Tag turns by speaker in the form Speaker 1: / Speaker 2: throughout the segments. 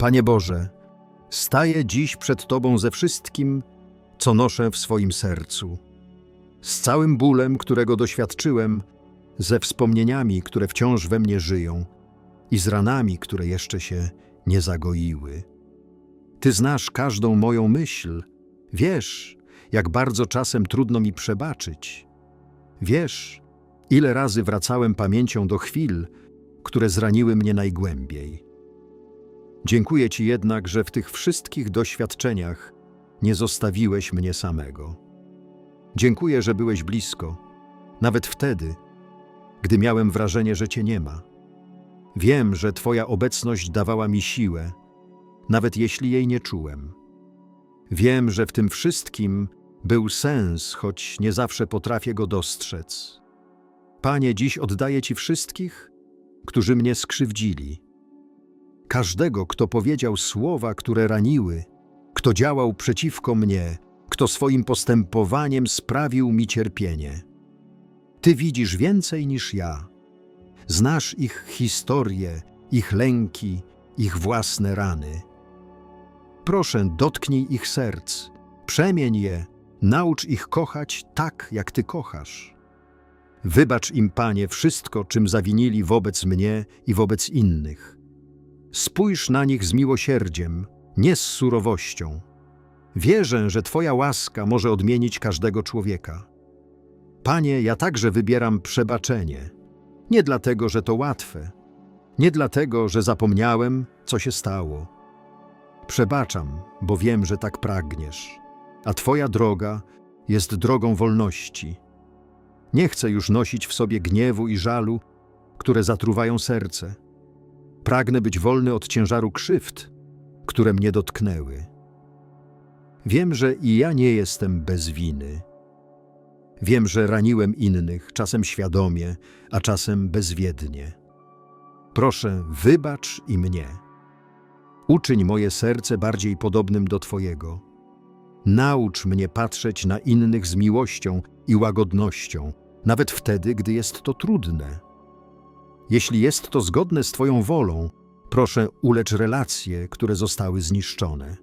Speaker 1: Panie Boże, staję dziś przed Tobą ze wszystkim, co noszę w swoim sercu. Z całym bólem, którego doświadczyłem, ze wspomnieniami, które wciąż we mnie żyją i z ranami, które jeszcze się nie zagoiły. Ty znasz każdą moją myśl, wiesz, jak bardzo czasem trudno mi przebaczyć. Wiesz, ile razy wracałem pamięcią do chwil, które zraniły mnie najgłębiej. Dziękuję Ci jednak, że w tych wszystkich doświadczeniach nie zostawiłeś mnie samego. Dziękuję, że byłeś blisko, nawet wtedy, gdy miałem wrażenie, że Cię nie ma. Wiem, że Twoja obecność dawała mi siłę, nawet jeśli jej nie czułem. Wiem, że w tym wszystkim był sens, choć nie zawsze potrafię go dostrzec. Panie, dziś oddaję Ci wszystkich, którzy mnie skrzywdzili. Każdego, kto powiedział słowa, które raniły, kto działał przeciwko mnie, kto swoim postępowaniem sprawił mi cierpienie. Ty widzisz więcej niż ja. Znasz ich historię, ich lęki, ich własne rany. Proszę, dotknij ich serc, przemień je, naucz ich kochać tak, jak Ty kochasz. Wybacz im, Panie, wszystko, czym zawinili wobec mnie i wobec innych. Spójrz na nich z miłosierdziem, nie z surowością. Wierzę, że Twoja łaska może odmienić każdego człowieka. Panie, ja także wybieram przebaczenie. Nie dlatego, że to łatwe, nie dlatego, że zapomniałem, co się stało. Przebaczam, bo wiem, że tak pragniesz, a Twoja droga jest drogą wolności. Nie chcę już nosić w sobie gniewu i żalu, które zatruwają serce. Pragnę być wolny od ciężaru krzywd, które mnie dotknęły. Wiem, że i ja nie jestem bez winy. Wiem, że raniłem innych, czasem świadomie, a czasem bezwiednie. Proszę, wybacz i mnie. Uczyń moje serce bardziej podobnym do Twojego. Naucz mnie patrzeć na innych z miłością i łagodnością, nawet wtedy, gdy jest to trudne. Jeśli jest to zgodne z Twoją wolą, proszę ulecz relacje, które zostały zniszczone.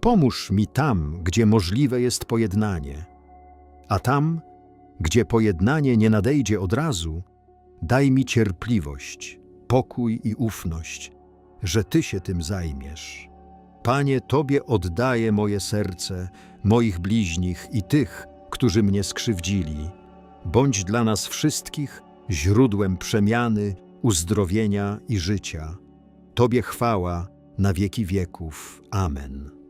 Speaker 1: Pomóż mi tam, gdzie możliwe jest pojednanie. A tam, gdzie pojednanie nie nadejdzie od razu, daj mi cierpliwość, pokój i ufność, że Ty się tym zajmiesz. Panie, Tobie oddaję moje serce, moich bliźnich i tych, którzy mnie skrzywdzili. Bądź dla nas wszystkich źródłem przemiany, uzdrowienia i życia. Tobie chwała na wieki wieków. Amen.